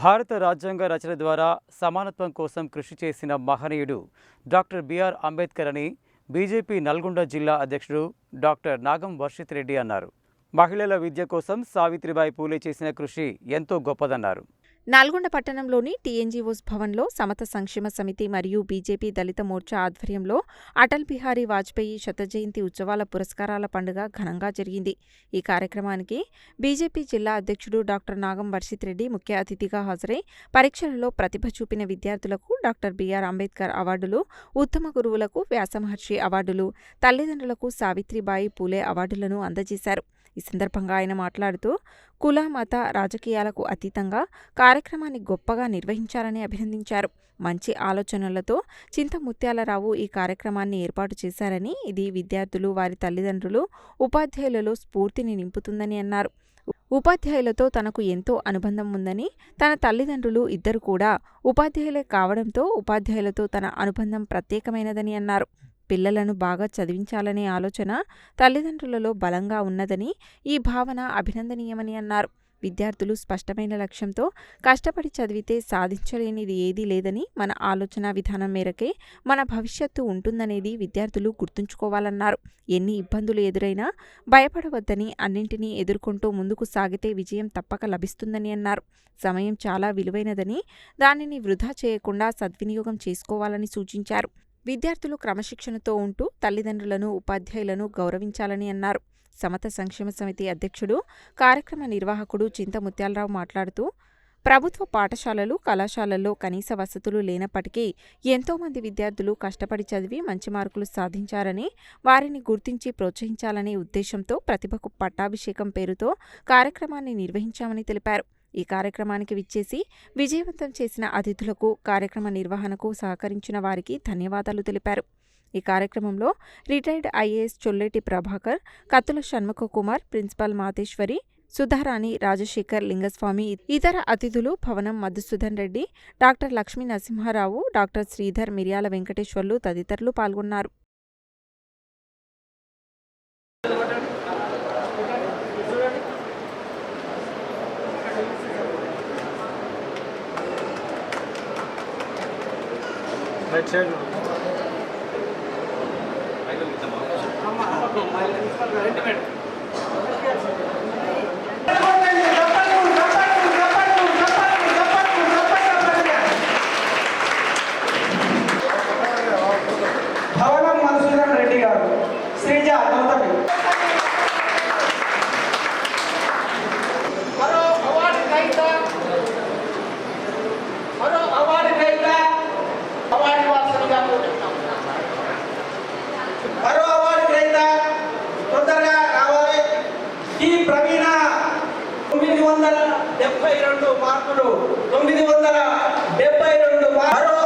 భారత రాజ్యాంగ రచన ద్వారా సమానత్వం కోసం కృషి చేసిన మహనీయుడు డాక్టర్ బిఆర్ అంబేద్కర్ అని బీజేపీ నల్గొండ జిల్లా అధ్యక్షుడు డాక్టర్ నాగం వర్షిత్ రెడ్డి అన్నారు. మహిళల విద్య కోసం సావిత్రిబాయి పూలే చేసిన కృషి ఎంతో గొప్పదన్నారు. నల్గొండ పట్టణంలోని టీఎన్జీఓస్ భవన్లో సమత సంక్షేమ సమితి మరియు బీజేపీ దళిత మోర్చా ఆధ్వర్యంలో అటల్ బిహారీ వాజ్పేయి శత జయంతి ఉత్సవాల పురస్కారాల పండుగ ఘనంగా జరిగింది. ఈ కార్యక్రమానికి బీజేపీ జిల్లా అధ్యక్షుడు డాక్టర్ నాగం వర్షిత్ రెడ్డి ముఖ్య అతిథిగా హాజరై పరీక్షలలో ప్రతిభ చూపిన విద్యార్థులకు డాక్టర్ బిఆర్ అంబేద్కర్ అవార్డులు ఉత్తమ గురువులకు వ్యాసమహర్షి అవార్డులు తల్లిదండ్రులకు సావిత్రిబాయి పూలే అవార్డులను అందజేశారు. ఈ సందర్భంగా ఆయన మాట్లాడుతూ కుల మత రాజకీయాలకు అతీతంగా కార్యక్రమాన్ని గొప్పగా నిర్వహించారని అభినందించారు. మంచి ఆలోచనలతో చింత ముత్యాలరావు ఈ కార్యక్రమాన్ని ఏర్పాటు చేశారని ఇది విద్యార్థులు వారి తల్లిదండ్రులు ఉపాధ్యాయులలో స్ఫూర్తిని నింపుతుందని అన్నారు. ఉపాధ్యాయులతో తనకు ఎంతో అనుబంధం ఉందని తన తల్లిదండ్రులు ఇద్దరు కూడా ఉపాధ్యాయులే కావడంతో ఉపాధ్యాయులతో తన అనుబంధం ప్రత్యేకమైనదని అన్నారు. పిల్లలను బాగా చదివించాలనే ఆలోచన తల్లిదండ్రులలో బలంగా ఉన్నదని ఈ భావన అభినందనీయమని అన్నారు. విద్యార్థులు స్పష్టమైన లక్ష్యంతో కష్టపడి చదివితే సాధించలేనిది ఏదీ లేదని మన ఆలోచన విధానం మేరకే మన భవిష్యత్తు ఉంటుందనేది విద్యార్థులు గుర్తుంచుకోవాలన్నారు. ఎన్ని ఇబ్బందులు ఎదురైనా భయపడవద్దని అన్నింటినీ ఎదుర్కొంటూ ముందుకు సాగితే విజయం తప్పక లభిస్తుందని అన్నారు. సమయం చాలా విలువైనదని దానిని వృధా చేయకుండా సద్వినియోగం చేసుకోవాలని సూచించారు. విద్యార్థులు క్రమశిక్షణతో ఉంటూ తల్లిదండ్రులను ఉపాధ్యాయులను గౌరవించాలని అన్నారు. సమత సంక్షేమ సమితి అధ్యక్షుడు కార్యక్రమ నిర్వాహకుడు చింత ముత్యాలరావు మాట్లాడుతూ ప్రభుత్వ పాఠశాలలు కళాశాలల్లో కనీస వసతులు లేనప్పటికీ ఎంతోమంది విద్యార్థులు కష్టపడి చదివి మంచి మార్కులు సాధించారని వారిని గుర్తించి ప్రోత్సహించాలనే ఉద్దేశంతో ప్రతిభకు పట్టాభిషేకం పేరుతో కార్యక్రమాన్ని నిర్వహించామని తెలిపారు. ఈ కార్యక్రమానికి విచ్చేసి విజయవంతం చేసిన అతిథులకు కార్యక్రమ నిర్వహణకు సహకరించిన వారికి ధన్యవాదాలు తెలిపారు. ఈ కార్యక్రమంలో retired IAS Cholleti Prabhakar Kattula Shanmukha Kumar principal Matheswari Sudharani Rajasekhar Lingaswamy ఇతర అతిథులు భవనం మధుసూదన్ రెడ్డి డాక్టర్ లక్ష్మీ నరసింహారావు డాక్టర్ శ్రీధర్ మిర్యాల వెంకటేశ్వర్లు తదితరులు పాల్గొన్నారు. భవనం మధుసూదన్ రెడ్డి గారు. శ్రీజ నూతమి మరో అవార్డు గ్రహీత మరో అవార్డు గ్రహీత అవార్డు వారసులుగా మరో అవార్డు గ్రహీత తొందరగా రావాలి ఈ ప్రవీణ తొమ్మిది వందల డెబ్బై రెండు మార్కులు తొమ్మిది వందల డెబ్బై రెండు మరో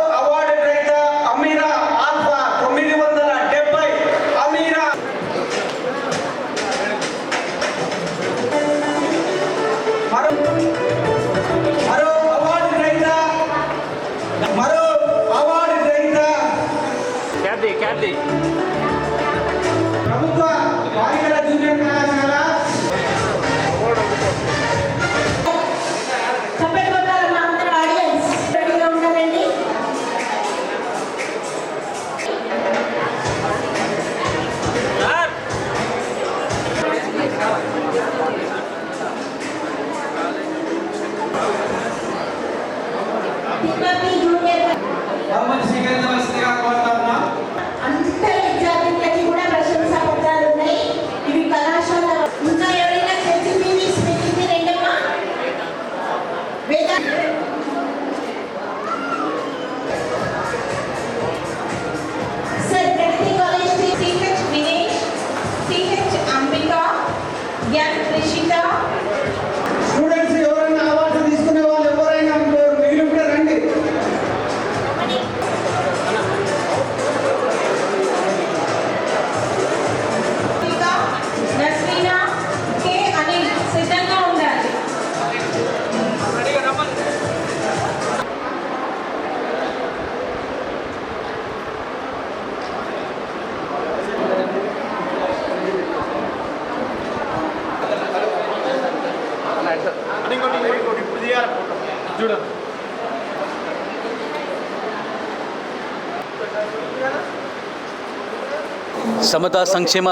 సమతా సంక్షేమ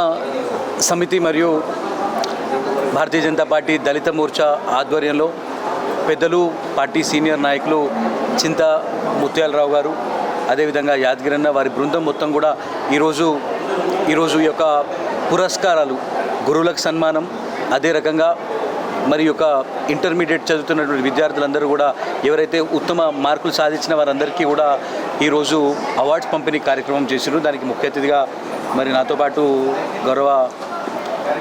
సమితి మరియు భారతీయ జనతా పార్టీ దళిత మోర్చా ఆధ్వర్యంలో పెద్దలు పార్టీ సీనియర్ నాయకులు చింత ముత్యాలరావు గారు అదేవిధంగా యాదగిరన్న వారి బృందం మొత్తం కూడా ఈరోజు ఈరోజు యొక్క పురస్కారాలు గురువులకు సన్మానం. అదే రకంగా మరి యొక్క ఇంటర్మీడియట్ చదువుతున్నటువంటి విద్యార్థులందరూ కూడా ఎవరైతే ఉత్తమ మార్కులు సాధించిన వారందరికీ కూడా ఈరోజు అవార్డ్స్ పంపిణీ కార్యక్రమం చేశారు దానికి ముఖ్య అతిథిగా మరి నాతో పాటు గౌరవ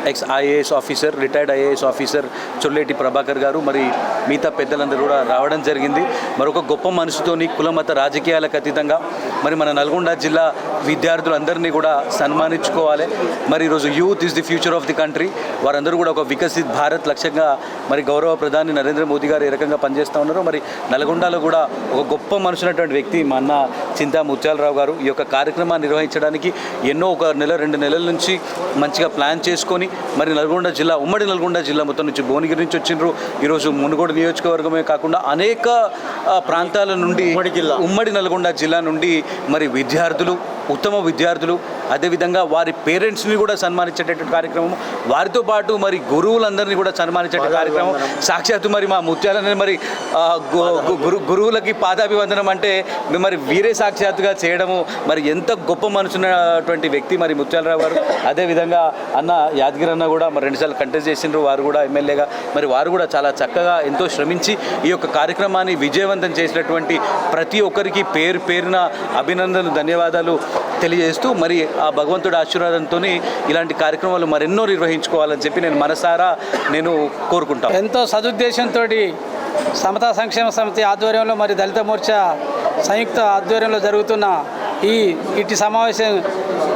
ex IAS officer retired IAS officer Cholleti Prabhakar గారు మరి మిగతా పెద్దలందరూ కూడా రావడం జరిగింది. మరొక గొప్ప మనసుతోని కులమత రాజకీయాలకు అతీతంగా మరి మన నల్గొండ జిల్లా విద్యార్థులందరినీ కూడా సన్మానించుకోవాలి. మరి ఈరోజు youth is the future of the country. వారందరూ కూడా ఒక వికసిత్ భారత్ లక్ష్యంగా మరి గౌరవ ప్రధాని నరేంద్ర మోదీ గారు ఏ రకంగా పనిచేస్తూ ఉన్నారు. మరి నల్గొండలో కూడా ఒక గొప్ప మనసున్నటువంటి వ్యక్తి మా అన్న చింతా ముత్యాలరావు గారు ఈ యొక్క కార్యక్రమాన్ని నిర్వహించడానికి ఎన్నో ఒక నెల రెండు నెలల నుంచి మంచిగా ప్లాన్ చేసుకొని మరి నల్గొండ జిల్లా ఉమ్మడి నల్గొండ జిల్లా మొత్తం నుంచి భువనగిరి నుంచి వచ్చిండ్రు. ఈరోజు మునుగోడు నియోజకవర్గమే కాకుండా అనేక ప్రాంతాల నుండి ఉమ్మడి నల్గొండ జిల్లా నుండి మరి విద్యార్థులు ఉత్తమ విద్యార్థులు అదేవిధంగా వారి పేరెంట్స్ని కూడా సన్మానించేటటువంటి కార్యక్రమం వారితో పాటు మరి గురువులందరినీ కూడా సన్మానించే కార్యక్రమం. సాక్షాత్తు మరి మా ముత్యాలని మరి గురు గురువులకి పాదాభివందనం అంటే మరి వీరే సాక్షాత్తుగా చేయడము. మరి ఎంత గొప్ప మనసున్నటువంటి వ్యక్తి మరి ముత్యాలరావు గారు. అదేవిధంగా అన్న యాదగిరి అన్న కూడా మరి రెండుసార్లు కంటెస్ట్ చేసిండ్రు. వారు కూడా ఎమ్మెల్యేగా. మరి వారు కూడా చాలా చక్కగా ఎంతో శ్రమించి ఈ యొక్క కార్యక్రమాన్ని విజయవంతం చేసినటువంటి ప్రతి ఒక్కరికి పేరు పేరున అభినందనలు ధన్యవాదాలు. తెలియజేస్తూ మరి ఆ భగవంతుడి ఆశీర్వాదంతో ఇలాంటి కార్యక్రమాలు మరెన్నో నిర్వహించుకోవాలని చెప్పి నేను మనసారా నేను కోరుకుంటాను ఎంతో సదుద్దేశంతో సమతా సంక్షేమ సమితి ఆధ్వర్యంలో మరి దళిత మోర్చా సంయుక్త ఆధ్వర్యంలో జరుగుతున్న ఈ ఇట్టి సమావేశం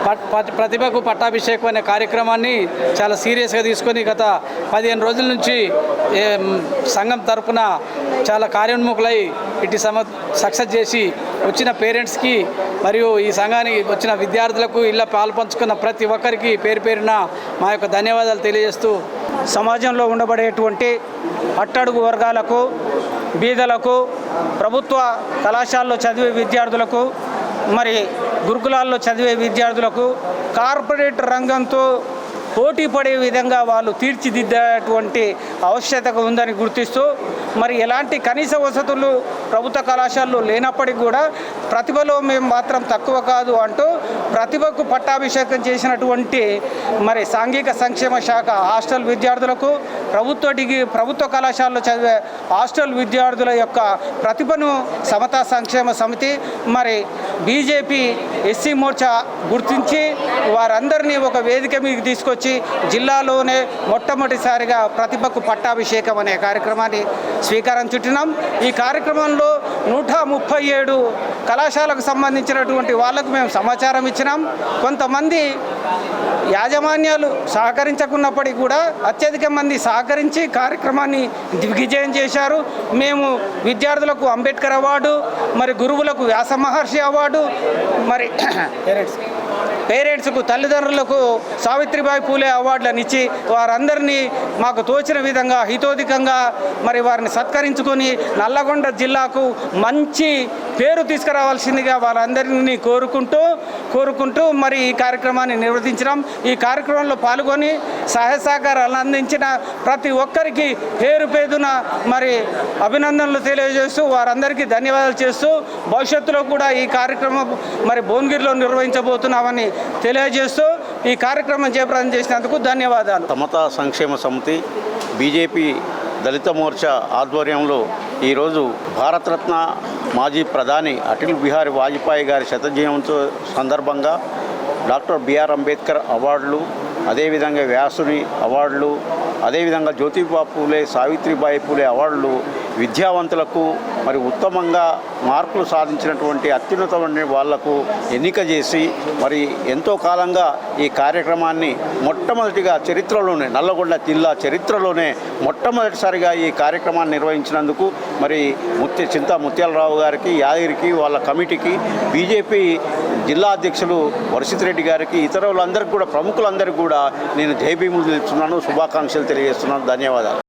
పట్- ప్రతిభకు పట్టాభిషేకం అనే కార్యక్రమాన్ని చాలా సీరియస్గా తీసుకొని గత పదిహేను రోజుల నుంచి సంఘం తరపున చాలా కార్యోన్ముఖులై ఇట్టి సమ సక్సెస్ చేసి వచ్చిన పేరెంట్స్కి మరియు ఈ సంఘానికి వచ్చిన విద్యార్థులకు ఇలా పాల్పంచుకున్న ప్రతి ఒక్కరికి పేరు పేరున మా యొక్క ధన్యవాదాలు తెలియజేస్తూ సమాజంలో ఉండబడేటువంటి అట్టడుగు వర్గాలకు బీదలకు ప్రభుత్వ కళాశాలలో చదివే విద్యార్థులకు మరి గురుకులాల్లో చదివే విద్యార్థులకు కార్పొరేట్ రంగంతో పోటీ పడే విధంగా వాళ్ళు తీర్చిదిద్దేటువంటి ఆవశ్యకత ఉందని గుర్తిస్తూ మరి ఎలాంటి కనీస వసతులు ప్రభుత్వ కళాశాలలో లేనప్పటికీ కూడా ప్రతిభలో మేము మాత్రం తక్కువ కాదు అంటూ ప్రతిభకు పట్టాభిషేకం చేసినటువంటి మరి సాంఘిక సంక్షేమ శాఖ హాస్టల్ విద్యార్థులకు ప్రభుత్వ డిగ్రీ ప్రభుత్వ కళాశాలలో చదివే హాస్టల్ విద్యార్థుల యొక్క ప్రతిభను సమతా సంక్షేమ సమితి మరి బీజేపీ ఎస్సీ మోర్చా గుర్తించి వారందరినీ ఒక వేదిక మీద తీసుకొచ్చి జిల్లాలోనే మొట్టమొదటిసారిగా ప్రతిభకు పట్టాభిషేకం అనే కార్యక్రమాన్ని స్వీకారం చుట్టినాం. ఈ కార్యక్రమంలో నూట ముప్పై ఏడు కళాశాలకు సంబంధించినటువంటి వాళ్ళకు మేము సమాచారం ఇచ్చినాం. కొంతమంది యాజమాన్యాలు సహకరించకున్నప్పటికీ కూడా అత్యధిక మంది సహకరించి కార్యక్రమాన్ని దిగ్విజయం చేశారు. మేము విద్యార్థులకు అంబేద్కర్ అవార్డు మరి గురువులకు వ్యాస మహర్షి అవార్డు మరి పేరెంట్స్కు తల్లిదండ్రులకు సావిత్రిబాయి పూలే అవార్డులను ఇచ్చి వారందరినీ మాకు తోచిన విధంగా హితోధికంగా మరి వారిని సత్కరించుకొని నల్లగొండ జిల్లాకు మంచి పేరు తీసుకురావాల్సిందిగా వారందరినీ కోరుకుంటూ కోరుకుంటూ మరి ఈ కార్యక్రమాన్ని నిర్వహించడం ఈ కార్యక్రమంలో పాల్గొని సహాయ సహకారాలు అందించిన ప్రతి ఒక్కరికి పేరు పేరున మరి అభినందనలు తెలియజేస్తూ వారందరికీ ధన్యవాదాలు చేస్తూ భవిష్యత్తులో కూడా ఈ కార్యక్రమం మరి భువనగిరిలో నిర్వహించబోతున్నామని తెలియజేస్తూ ఈ కార్యక్రమం చేపట్టం చేసినందుకు ధన్యవాదాలు. సమతా సంక్షేమ సమితి బీజేపీ దళిత మోర్చా ఆధ్వర్యంలో ఈరోజు భారతరత్న మాజీ ప్రధాని అటల్ బిహారీ వాజ్పేయి గారి శతజయంతో సందర్భంగా డాక్టర్ బిఆర్ అంబేద్కర్ అవార్డులు అదేవిధంగా వ్యాసుని అవార్డులు అదేవిధంగా జ్యోతిబా పూలే సావిత్రిబాయి పూలే అవార్డులు విద్యావంతులకు మరి ఉత్తమంగా మార్కులు సాధించినటువంటి అత్యున్నతమైన వాళ్ళకు ఎన్నిక చేసి మరి ఎంతో కాలంగా ఈ కార్యక్రమాన్ని మొట్టమొదటిగా చరిత్రలోనే నల్లగొండ జిల్లా చరిత్రలోనే మొట్టమొదటిసారిగా ఈ కార్యక్రమాన్ని నిర్వహించినందుకు మరి ముత్య చింతా ముత్యాలరావు గారికి యాదగిరికి వాళ్ళ కమిటీకి బీజేపీ జిల్లా అధ్యక్షులు వర్షిత్ రెడ్డి గారికి ఇతరులందరికీ కూడా ప్రముఖులందరికీ కూడా నేను జైభీములు తెలుపుతున్నాను శుభాకాంక్షలు తెలియజేస్తున్నాను ధన్యవాదాలు.